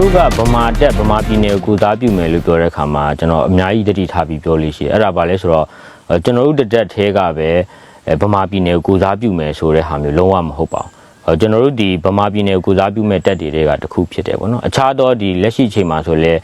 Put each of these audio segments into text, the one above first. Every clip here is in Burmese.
တို့ကဗမာတက်ဗမာပြည်နယ်ကိုကိုစားပြုမယ်လို့ပြောတဲ့အခါမှာကျွန်တော်အများကြီးတတိထားပြီးပြောလို့ရှိတယ်အဲ့ဒါပါလဲဆိုတော့အဲကျွန်တော်တို့တစ်တက်သေးကပဲအဲဗမာပြည်နယ်ကိုကိုစားပြုမယ်ဆိုတဲ့ဟာမျိုးလုံးဝမဟုတ်ပါဘူးအဲကျွန်တော်တို့ဒီဗမာပြည်နယ်ကိုကိုစားပြုမဲ့တက်တွေကတစ်ခုဖြစ်တယ်ပေါ့နော်အခြားသောဒီလက်ရှိချိန်မှာဆိုလဲ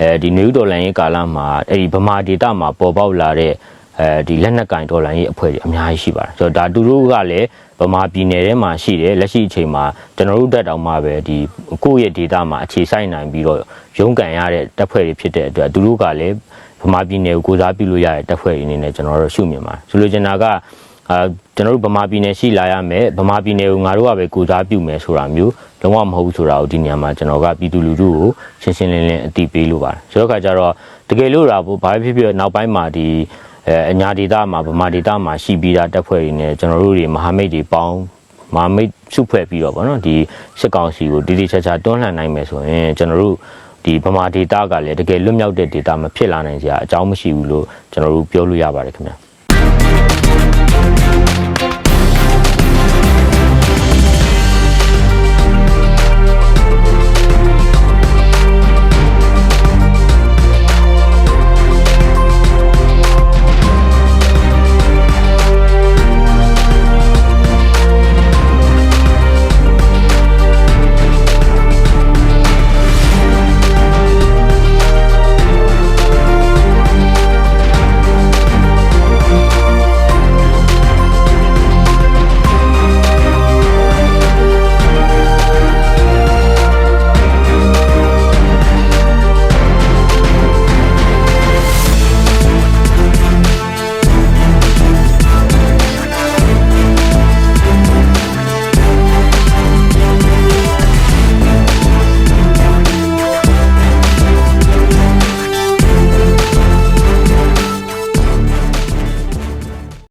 အဲဒီနယူးဒေါ်လန်ရေးကာလမှာအဲ့ဒီဗမာဒေတာမှာပေါ်ပေါက်လာတဲ့ အဲဒီလက်နက်ကင်ဒေါ်လန်ရေးအဖွဲ့တွေအများကြီးရှိပါတယ်ဆိုတော့ဒါသူတို့ကလည်းဗမာပြည်နယ်ထဲမှာရှိတယ်လက်ရှိအချိန်မှာကျွန်တော်တို့တက်တောင်မှပဲဒီကိုယ့်ရဲ့ဒေတာမှာအခြေစိုက်နိုင်ပြီးတော့ရုန်းကန်ရတဲ့တပ်ဖွဲ့တွေဖြစ်တဲ့အတွက်သူတို့ကလည်းဗမာပြည်နယ်ကိုကိုစားပြုလို့ရတဲ့တပ်ဖွဲ့တွေအနေနဲ့ကျွန်တော်တို့ရှုမြင်ပါတယ်ဆိုလိုချင်တာကအာကျွန်တော်တို့ဗမာပြည်နယ်ရှိလာရမယ်ဗမာပြည်နယ်ကိုငါတို့ကပဲကိုစားပြုမယ်ဆိုတာမျိုးလုံးဝမဟုတ်ဘူးဆိုတာကိုဒီနေရာမှာကျွန်တော်ကပြည်သူလူထုကိုရှင်းရှင်းလင်းလင်းအသိပေးလိုပါတယ်ဆိုတော့ခါကျတော့တကယ်လို့တာဘာဖြစ်ဖြစ်နောက်ပိုင်းမှာဒီ အဲအညာဒေတာမှာဗမာဒေတာမှာရှိပြီးသားတပ်ဖွဲ့တွေနဲ့ကျွန်တော်တို့တွေမဟာမိတ်တွေပေါင်းမဟာမိတ်စုဖွဲ့ပြီးတော့ဗောနော်ဒီစစ်ကောင်စီကိုတိတိကျကျတွန်းလှန်နိုင်မယ်ဆိုရင်ကျွန်တော်တို့ဒီဗမာဒေတာကလည်းတကယ်လွတ်မြောက်တဲ့ဒေတာမဖြစ်လာနိုင်စရာအကြောင်းမရှိဘူးလို့ကျွန်တော်တို့ပြောလို့ရပါတယ်ခင်ဗျာ